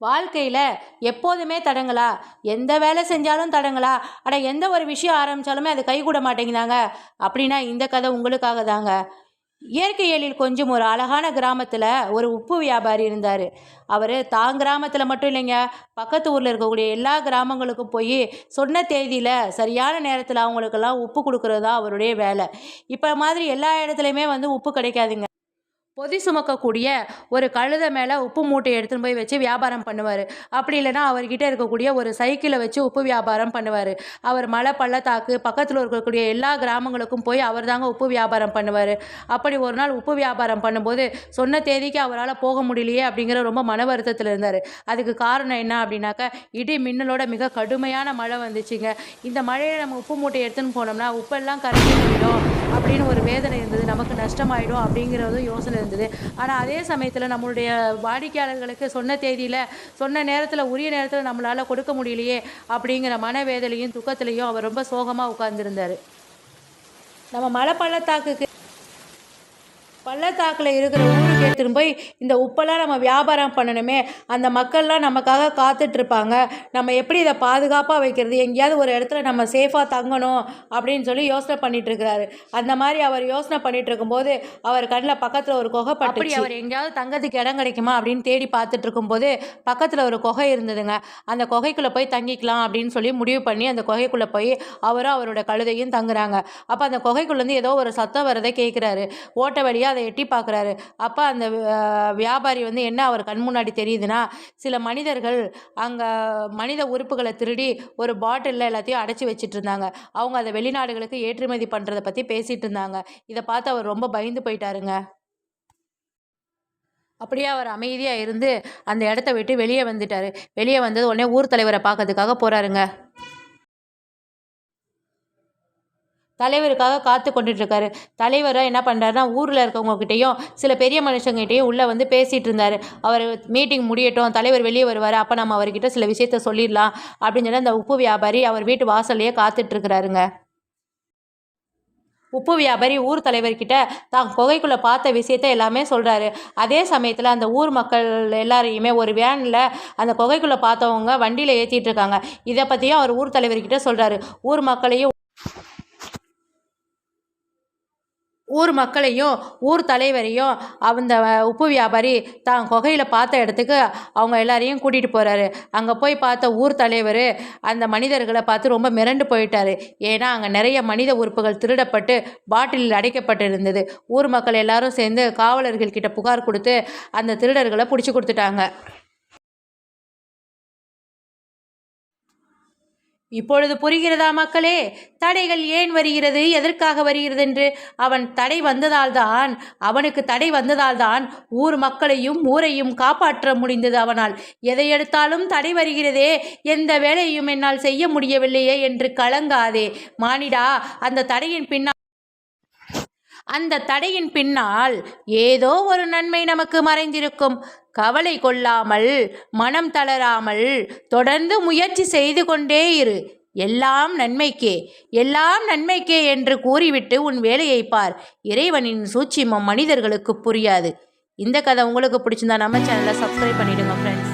வாழ்க்கையில் எப்போதுமே தடங்களா? எந்த வேலை செஞ்சாலும் தடங்களா? ஆனால் எந்த ஒரு விஷயம் ஆரம்பித்தாலுமே அது கைகூட மாட்டேங்குதாங்க? அப்படின்னா இந்த கதை உங்களுக்காக தாங்க இயற்கையலில் கொஞ்சம் ஒரு அழகான கிராமத்தில் ஒரு உப்பு வியாபாரி இருந்தார். அவர் தான் கிராமத்தில் மட்டும் இல்லைங்க பக்கத்து ஊரில் இருக்கக்கூடிய எல்லா கிராமங்களுக்கும் போய் சொன்ன தேதியில் சரியான நேரத்தில் அவங்களுக்கெல்லாம் உப்பு கொடுக்குறது தான் அவருடைய வேலை. இப்போ மாதிரி எல்லா இடத்துலையுமே வந்து உப்பு கிடைக்காதுங்க. பொதி சுமக்கக்கூடிய ஒரு கழுதை மேலே உப்பு மூட்டையை எடுத்துன்னு போய் வச்சு வியாபாரம் பண்ணுவார். அப்படி இல்லைன்னா அவர்கிட்ட இருக்கக்கூடிய ஒரு சைக்கிளை வச்சு உப்பு வியாபாரம் பண்ணுவார். அவர் மலை பள்ளத்தாக்கு பக்கத்தில் இருக்கக்கூடிய எல்லா கிராமங்களுக்கும் போய் அவர் தாங்க உப்பு வியாபாரம் பண்ணுவார். அப்படி ஒரு நாள் உப்பு வியாபாரம் பண்ணும்போது சொன்ன தேதிக்கு அவரால் போக முடியலையே அப்படிங்கிற ரொம்ப மன வருத்தத்தில் இருந்தார். அதுக்கு காரணம் என்ன அப்படின்னாக்கா இடி மின்னலோட மிக கடுமையான மழை வந்துச்சுங்க. இந்த மழையை நம்ம உப்பு மூட்டையை எடுத்துன்னு போனோம்னா உப்பெல்லாம் கரைஞ்சி போயிடும். அப்படின்னு ஒரு வேதனை இருந்தது நமக்கு நஷ்டமாயிடும் அப்படிங்கிறதும் யோசனை இருந்தது. ஆனால் அதே சமயத்தில் நம்மளுடைய வாடிக்கையாளர்களுக்கு சொன்ன தேதியில் சொன்ன நேரத்தில் உரிய நேரத்தில் நம்மளால் கொடுக்க முடியலையே அப்படிங்கிற மனவேதலையும் துக்கத்திலையும் அவர் ரொம்ப சோகமாக உட்கார்ந்துருந்தார். நம்ம மலை பள்ளத்தாக்குக்கு பள்ளத்தாக்கில் இருக்கிற ஊருக்கு எடுத்துன்னு போய் இந்த உப்பெல்லாம் நம்ம வியாபாரம் பண்ணணுமே அந்த மக்கள்லாம் நமக்காக காத்துட்ருப்பாங்க. நம்ம எப்படி இதை பாதுகாப்பாக வைக்கிறது? எங்கேயாவது ஒரு இடத்துல நம்ம சேஃபாக தங்கணும் அப்படின்னு சொல்லி யோசனை பண்ணிட்டு இருக்கிறாரு அந்த மாதிரி அவர் யோசனை பண்ணிட்டு இருக்கும்போது அவர் கண்ணில் பக்கத்தில் ஒரு குகை பட்டு அவர் எங்கேயாவது தங்கறதுக்கு இடம் கிடைக்குமா அப்படின்னு தேடி பார்த்துட்டு இருக்கும்போது பக்கத்தில் ஒரு குகை இருந்ததுங்க. அந்த குகைக்குள்ளே போய் தங்கிக்கலாம் அப்படின்னு சொல்லி முடிவு பண்ணி அந்த குகைக்குள்ளே போய் அவரும் அவரோட கழுதையும் தங்குறாங்க. அப்போ அந்த குகைக்குள்ளேருந்து ஏதோ ஒரு சத்தம் வரதை கேட்குறாரு ஓட்ட வழியாக அதை எட்டி பார்க்குறாரு. அப்போ அந்த வியாபாரி வந்து என்ன அவர் கண் முன்னாடி தெரியுதுன்னா சில மனிதர்கள் அங்கே மனித உறுப்புகளை திருடி ஒரு பாட்டிலில் எல்லாத்தையும் அடைச்சி வச்சுட்டு இருந்தாங்க அவங்க அதை வெளிநாடுகளுக்கு ஏற்றுமதி பண்ணுறதை பற்றி பேசிகிட்டு இருந்தாங்க இதை பார்த்து அவர் ரொம்ப பயந்து போயிட்டாருங்க. அப்படியே அவர் அமைதியாக இருந்து அந்த இடத்த விட்டு வெளியே வந்துட்டார். வெளியே வந்தது உடனே ஊர் தலைவரை பார்க்கறதுக்காக போகிறாருங்க தலைவருக்காக காத்து கொண்டுட்ருக்காரு. தலைவராக என்ன பண்ணுறாருனா ஊரில் இருக்கவங்ககிட்டயும் சில பெரிய மனுஷங்கிட்டையும் உள்ளே வந்து பேசிகிட்டு இருந்தார் அவர் மீட்டிங் முடியட்டும் தலைவர் வெளியே வருவார் அப்போ நம்ம அவர்கிட்ட சில விஷயத்த சொல்லிடலாம் அப்படின்னு சொல்லி அந்த உப்பு வியாபாரி அவர் வீட்டு வாசல்லையே காத்துட்ருக்கிறாருங்க. உப்பு வியாபாரி ஊர் தலைவர்கிட்ட தான் குகைக்குள்ளே பார்த்த விஷயத்த எல்லாமே சொல்கிறாரு அதே சமயத்தில் அந்த ஊர் மக்கள் எல்லாரையுமே ஒரு வேனில் அந்த குகைக்குள்ளே பார்த்தவங்க வண்டியில் ஏற்றிட்டு இருக்காங்க இதை பற்றியும் அவர் ஊர் தலைவர்கிட்ட சொல்கிறாரு ஊர் மக்களையும் ஊர் மக்களையும் ஊர் தலைவரையும் அந்த உப்பு வியாபாரி தான் குகையில் பார்த்த இடத்துக்கு அவங்க எல்லாரையும் கூட்டிகிட்டு போகிறாரு அங்கே போய் பார்த்த ஊர் தலைவர் அந்த மனிதர்களை பார்த்து ரொம்ப மிரண்டு போயிட்டார். ஏன்னா அங்கே நிறைய மனித உறுப்புகள் திருடப்பட்டு பாட்டிலில் அடைக்கப்பட்டிருந்தது. ஊர் மக்கள் எல்லாரும் சேர்ந்து காவலர்கள் கிட்ட புகார் கொடுத்து அந்த திருடர்களை பிடிச்சி கொடுத்துட்டாங்க. இப்பொழுது புரிகிறதா மக்களே? தடைகள் ஏன் வருகிறது? எதற்காக வருகிறது என்று அவன் தடை வந்ததால்தான் அவனுக்கு தடை வந்ததால்தான் ஊர் மக்களையும் ஊரையும் காப்பாற்ற முடிந்தது அவனால். எதை எடுத்தாலும் தடை வருகிறதே? எந்த வேலையும் என்னால் செய்ய முடியவில்லையே என்று கலங்காதே. மானிடா அந்த தடையின் பின்னால் அந்த தடையின் பின்னால் ஏதோ ஒரு நன்மை நமக்கு மறைந்திருக்கும். கவலை கொள்ளாமல் மனம் தளராமல் தொடர்ந்து முயற்சி செய்து கொண்டே இரு. எல்லாம் நன்மைக்கே எல்லாம் நன்மைக்கே என்று கூறிவிட்டு உன் வேலையை பார். இறைவனின் சூட்சிமம் மனிதர்களுக்கு புரியாது. இந்த கதை உங்களுக்கு பிடிச்சிருந்தா நம்ம சேனலை சப்ஸ்கிரைப் பண்ணிடுங்க ஃப்ரெண்ட்ஸ்